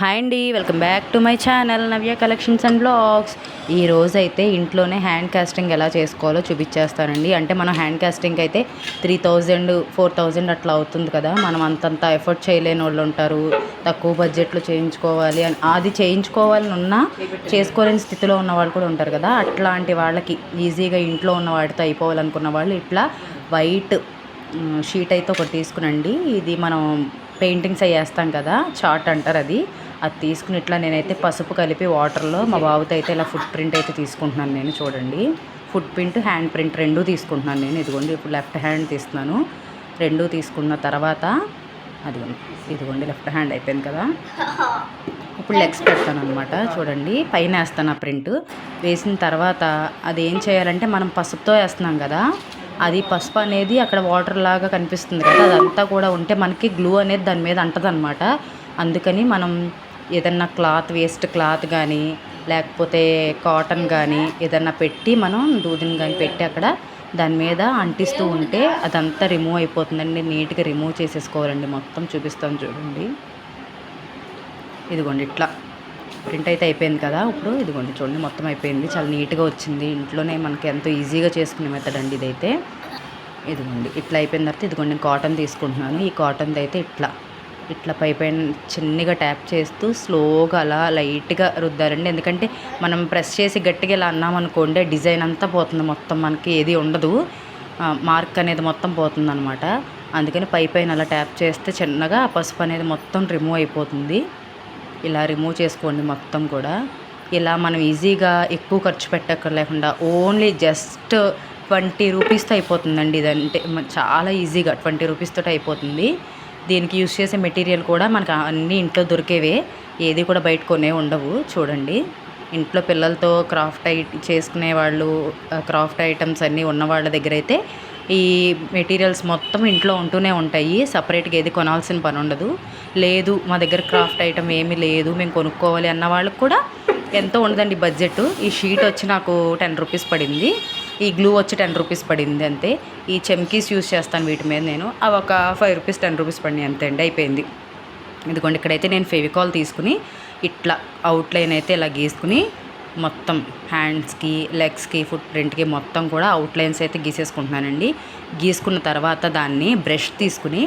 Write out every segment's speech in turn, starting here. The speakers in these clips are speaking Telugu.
హాయ్ అండి welcome back to my channel Navya collections and blogs. ఈ రోజైతే ఇంట్లోనే హ్యాండ్ కాస్టింగ్ ఎలా చేసుకోవాలో చూపించేస్తానండి. అంటే మనం హ్యాండ్ కాస్టింగ్ అయితే త్రీ థౌజండ్ ఫోర్ థౌజండ్ అట్లా అవుతుంది కదా. మనం అంతంత ఎఫర్ట్ చేయలేని వాళ్ళు ఉంటారు. తక్కువ బడ్జెట్లో చేయించుకోవాలి అని అది చేయించుకోవాలని ఉన్నా చేసుకోలేని స్థితిలో ఉన్న వాళ్ళు కూడా ఉంటారు కదా. అట్లాంటి వాళ్ళకి ఈజీగా ఇంట్లో ఉన్న వాటితో అయిపోవాలనుకున్న వాళ్ళు ఇట్లా వైట్ షీట్ అయితే ఒకటి తీసుకునండి. ఇది మనం పెయింటింగ్స్ అవి వేస్తాం కదా చార్ట్ అంటారు అది. అది తీసుకుని ఇట్లా నేనైతే పసుపు కలిపి వాటర్లో మా బాబుతో అయితే ఇలా ఫుట్ ప్రింట్ అయితే తీసుకుంటున్నాను నేను చూడండి. ఫుట్ ప్రింట్ హ్యాండ్ ప్రింట్ రెండూ తీసుకుంటున్నాను నేను. ఇదిగోండి ఇప్పుడు లెఫ్ట్ హ్యాండ్ తీస్తున్నాను. రెండూ తీసుకున్న తర్వాత అదిగోండి ఇదిగోండి లెఫ్ట్ హ్యాండ్ అయిపోయింది కదా. ఇప్పుడు లెగ్స్ పెడతాను అనమాట చూడండి పైన వేస్తాను ఆ ప్రింట్ వేసిన తర్వాత అది ఏం చేయాలంటే మనం పసుపుతో వేస్తున్నాం కదా అది పసుపు అనేది అక్కడ వాటర్ లాగా కనిపిస్తుంది కదా అదంతా కూడా ఉంటే మనకి గ్లూ అనేది దాని మీద అంటదనమాట అందుకని మనం ఏదన్నా క్లాత్ వేస్ట్ క్లాత్ కానీ లేకపోతే కాటన్ కానీ ఏదన్నా పెట్టి మనం దూదిని కానీ పెట్టి అక్కడ దాని మీద అంటిస్తూ ఉంటే అదంతా రిమూవ్ అయిపోతుందండి. నీట్గా రిమూవ్ చేసేసుకోవాలండి. మొత్తం చూపిస్తాను చూడండి. ఇదిగోండి ఇట్లా. ప్రింట్ అయితే అయిపోయింది కదా ఇప్పుడు. ఇదిగోండి చూడండి మొత్తం అయిపోయింది. చాలా నీట్గా వచ్చింది. ఇంట్లోనే మనకి ఎంతో ఈజీగా చేసుకునే మెథడ్ అండి ఇదైతే. ఇదిగోండి. ఇట్లా అయిపోయిన తర్వాత ఇదిగోండి నేను కాటన్ తీసుకుంటున్నాను. ఈ కాటన్ది అయితే ఇట్లా. ఇట్లా పై పైన చిన్నగా ట్యాప్ చేస్తూ స్లోగా అలా లైట్గా రుద్దారండి. ఎందుకంటే మనం ప్రెస్ చేసి గట్టిగా ఇలా అన్నామనుకోండి డిజైన్ అంతా పోతుంది మొత్తం మనకి ఏది ఉండదు. మార్క్ అనేది మొత్తం పోతుంది అనమాట అందుకని పై పైన అలా ట్యాప్ చేస్తే చిన్నగా పసుపు అనేది మొత్తం రిమూవ్ అయిపోతుంది. ఇలా రిమూవ్ చేసుకోండి మొత్తం కూడా. ఇలా మనం ఈజీగా ఎక్కువ ఖర్చు పెట్టక్కర్లేకుండా ఓన్లీ జస్ట్ ట్వంటీ రూపీస్తో అయిపోతుందండి. ఇదంటే చాలా ఈజీగా ట్వంటీ రూపీస్తో అయిపోతుంది. దీనికి యూస్ చేసే మెటీరియల్ కూడా మనకు అన్నీ ఇంట్లో దొరికేవే. ఏది కూడా బయట కొనే ఉండవు. చూడండి. ఇంట్లో పిల్లలతో క్రాఫ్ట్ ఐ చేసుకునే వాళ్ళు క్రాఫ్ట్ ఐటమ్స్ అన్నీ ఉన్న వాళ్ళ దగ్గర అయితే ఈ మెటీరియల్స్ మొత్తం ఇంట్లో ఉంటూనే ఉంటాయి. సపరేట్గా ఏది కొనాల్సిన పని ఉండదు. లేదు మా దగ్గర క్రాఫ్ట్ ఐటమ్ ఏమీ లేదు మేము కొనుక్కోవాలి అన్న వాళ్ళకి కూడా ఎంతో ఉండదండి బడ్జెట్ ఈ షీట్ వచ్చి నాకు టెన్ రూపీస్ పడింది. ఈ గ్లూ వచ్చి టెన్ రూపీస్ పడింది అంతే. ఈ చెమ్కీస్ యూస్ చేస్తాను వీటి మీద నేను. అవి ఒక ఫైవ్ రూపీస్ టెన్ రూపీస్ పడినాయి అంతే అండి అయిపోయింది. ఇదిగోండి ఇక్కడైతే నేను ఫెవికాల్ తీసుకుని ఇట్లా అవుట్లైన్ అయితే ఇలా గీసుకుని మొత్తం హ్యాండ్స్కి లెగ్స్కి ఫుట్ ప్రింట్కి మొత్తం కూడా అవుట్లైన్స్ అయితే గీసేసుకుంటున్నానండి. గీసుకున్న తర్వాత దాన్ని బ్రష్ తీసుకుని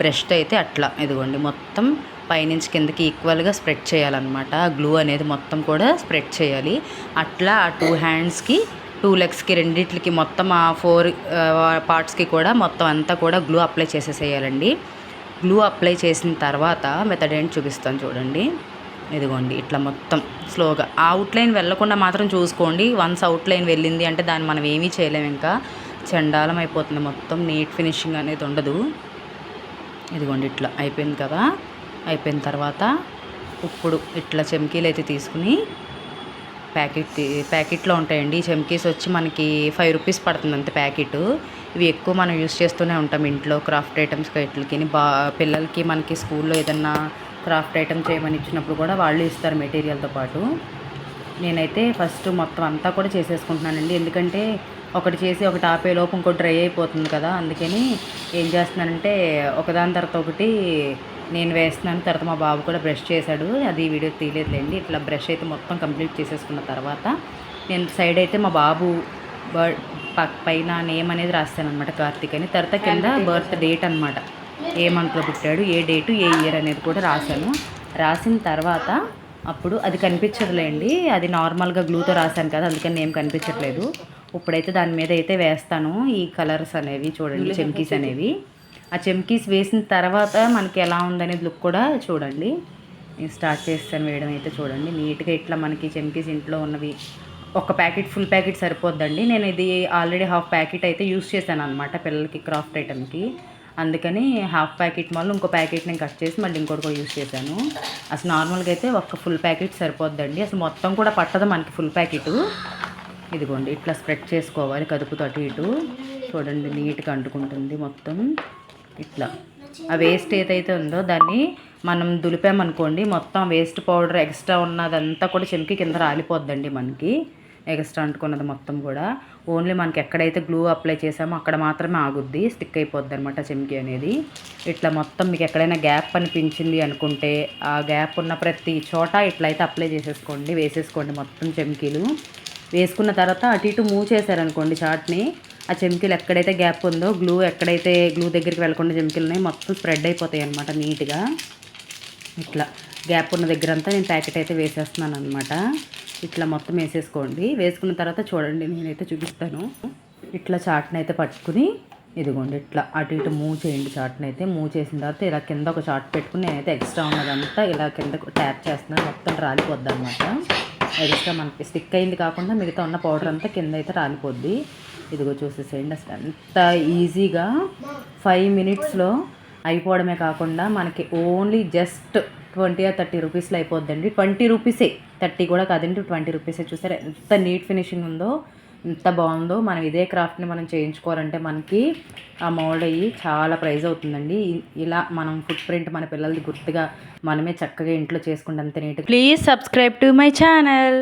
బ్రష్తో అయితే అట్లా ఇదిగోండి మొత్తం పైనుంచి కిందకి ఈక్వల్గా స్ప్రెడ్ చేయాలన్నమాట. గ్లూ అనేది మొత్తం కూడా స్ప్రెడ్ చేయాలి. అట్లా ఆ టూ హ్యాండ్స్కి టూ లెగ్స్కి రెండిట్లకి మొత్తం ఆ ఫోర్ పార్ట్స్కి కూడా మొత్తం అంతా కూడా గ్లూ అప్లై చేసేసేయాలండి. గ్లూ అప్లై చేసిన తర్వాత మెథడ్ ఏంటి చూపిస్తాను చూడండి. ఇదిగోండి ఇట్లా మొత్తం స్లోగా. అవుట్లైన్ వెళ్ళకుండా మాత్రం చూసుకోండి. వన్స్ అవుట్లైన్ వెళ్ళింది అంటే దాన్ని మనం ఏమీ చేయలేము ఇంకా. చండాలం అయిపోతుంది మొత్తం నీట్ ఫినిషింగ్ అనేది ఉండదు. ఇదిగోండి ఇట్లా అయిపోయింది కదా. అయిపోయిన తర్వాత ఇప్పుడు ఇట్లా చెమ్కీలు అయితే తీసుకుని ప్యాకెట్ ప్యాకెట్లో ఉంటాయండి. ఈ చెమ్కీస్ వచ్చి మనకి ఫైవ్ రూపీస్ పడుతుంది అంత ప్యాకెట్. ఇవి ఎక్కువ మనం యూస్ చేస్తూనే ఉంటాం ఇంట్లో క్రాఫ్ట్ ఐటమ్స్ వీటికి బా పిల్లలకి మనకి స్కూల్లో ఏదన్నా క్రాఫ్ట్ ఐటమ్ చేయమని ఇచ్చినప్పుడు కూడా వాళ్ళు ఇస్తారు మెటీరియల్తో పాటు. నేనైతే ఫస్ట్ మొత్తం అంతా కూడా చేసేసుకుంటున్నానండి. ఎందుకంటే ఒకటి చేసి ఒకటి ఆపే లోపు ఇంకోటి డ్రై అయిపోతుంది కదా. అందుకని ఏం చేస్తున్నానంటే ఒకదాని తర్వాత ఒకటి నేను వేస్తున్నాను తర్వాత మా బాబు కూడా బ్రష్ చేశాడు. అది వీడియో తీయలేదులేండి. ఇట్లా బ్రష్ అయితే మొత్తం కంప్లీట్ చేసేసుకున్న తర్వాత నేను సైడ్ అయితే మా బాబు పక్ పైన నేమ్ అనేది రాస్తాను అనమాట కార్తీక్ అని. తర్వాత కింద బర్త్ డేట్ అనమాట ఏ మంత్లో పుట్టాడు ఏ డేటు ఏ ఇయర్ అనేది కూడా రాశాను. రాసిన తర్వాత అప్పుడు అది కనిపించదులేండి. అది నార్మల్గా గ్లూతో రాశాను కదా అందుకని ఏం కనిపించట్లేదు. ఇప్పుడైతే దాని మీద అయితే వేస్తాను. ఈ కలర్స్ అనేవి చూడండి చెమ్కీస్ అనేవి. ఆ చెమ్కీస్ వేసిన తర్వాత మనకి ఎలా ఉందనేది లుక్ కూడా చూడండి. నేను స్టార్ట్ చేస్తాను వేయడం అయితే చూడండి. నీట్గా ఇట్లా మనకి చెమ్కీస్ ఇంట్లో ఉన్నవి ఒక ప్యాకెట్ ఫుల్ ప్యాకెట్ సరిపోద్దండి. నేను ఇది ఆల్రెడీ హాఫ్ ప్యాకెట్ అయితే యూస్ చేశాను అనమాట పిల్లలకి క్రాఫ్ట్ ఐటమ్కి అందుకని హాఫ్ ప్యాకెట్ మళ్ళీ ఇంకో ప్యాకెట్ నేను కట్ చేసి మళ్ళీ ఇంకోటి కూడా యూస్ చేశాను. అసలు నార్మల్గా అయితే ఒక ఫుల్ ప్యాకెట్ సరిపోద్దండి. అసలు మొత్తం కూడా పట్టదు మనకి ఫుల్ ప్యాకెట్ ఇదిగోండి ఇట్లా స్ప్రెడ్ చేసుకోవాలి కదుపుతో అటు ఇటు. చూడండి నీట్గా అంటుకుంటుంది మొత్తం. ఇట్లా. ఆ వేస్ట్ ఏదైతే ఉందో దాన్ని మనం దులిపామనుకోండి మొత్తం వేస్ట్ పౌడర్ ఎక్స్ట్రా ఉన్నదంతా కూడా చెమికి కింద రాలిపోద్దండి మనకి. ఎక్స్ట్రా అంటుకున్నది మొత్తం కూడా. ఓన్లీ మనకి ఎక్కడైతే గ్లూ అప్లై చేసామో అక్కడ మాత్రమే ఆగుద్ది స్టిక్ అయిపోద్ది అనమాట చెమ్కి అనేది. ఇట్లా మొత్తం మీకు ఎక్కడైనా గ్యాప్ అనిపించింది అనుకుంటే ఆ గ్యాప్ ఉన్న ప్రతి చోట ఇట్లా అయితే అప్లై చేసేసుకోండి వేసేసుకోండి మొత్తం చెమ్కీలు. వేసుకున్న తర్వాత అటు ఇటు మూవ్ చేశారనుకోండి చాట్ని ఆ చెమికీలు ఎక్కడైతే గ్యాప్ ఉందో గ్లూ ఎక్కడైతే గ్లూ దగ్గరికి వెళ్ళకుండా చెమ్కీలు ఉన్నాయి మొత్తం స్ప్రెడ్ అయిపోతాయి అనమాట నీట్గా. ఇట్లా గ్యాప్ ఉన్న దగ్గర అంతా నేను ప్యాకెట్ అయితే వేసేస్తున్నాను అనమాట ఇట్లా మొత్తం వేసేసుకోండి. వేసుకున్న తర్వాత చూడండి నేనైతే చూపిస్తాను. ఇట్లా చాట్ని అయితే పట్టుకుని ఇదిగోండి ఇట్లా అటు ఇటు మూవ్ చేయండి చాట్ని అయితే. మూవ్ చేసిన తర్వాత ఇలా కింద ఒక చాట్ పెట్టుకుని నేనైతే ఎక్స్ట్రా ఉన్నదంతా ఇలా కింద ట్యాప్ చేస్తున్నాను మొత్తం రాలిపోద్ది అనమాట ఎక్స్ట్రా మనకి స్టిక్ అయింది కాకుండా మిగతా ఉన్న పౌడర్ అంతా కింద అయితే రాలిపోద్ది. ఇదిగో చూసేసేయండి అసలు ఎంత ఈజీగా ఫైవ్ మినిట్స్లో అయిపోవడమే కాకుండా మనకి only just twenty or thirty రూపీస్లో అయిపోద్దండి. ట్వంటీ రూపీసే థర్టీ కూడా కాదండి ట్వంటీ రూపీసే చూసారు ఎంత నీట్ ఫినిషింగ్ ఉందో ఎంత బాగుందో. మనం ఇదే క్రాఫ్ట్ని మనం చేయించుకోవాలంటే మనకి ఆ మోల్డ్ అయ్యి చాలా ప్రైజ్ అవుతుందండి. ఇలా మనం ఫుట్ ప్రింట్ మన పిల్లలది గుర్తుగా మనమే చక్కగా ఇంట్లో చేసుకుంటే అంత neat please subscribe to my channel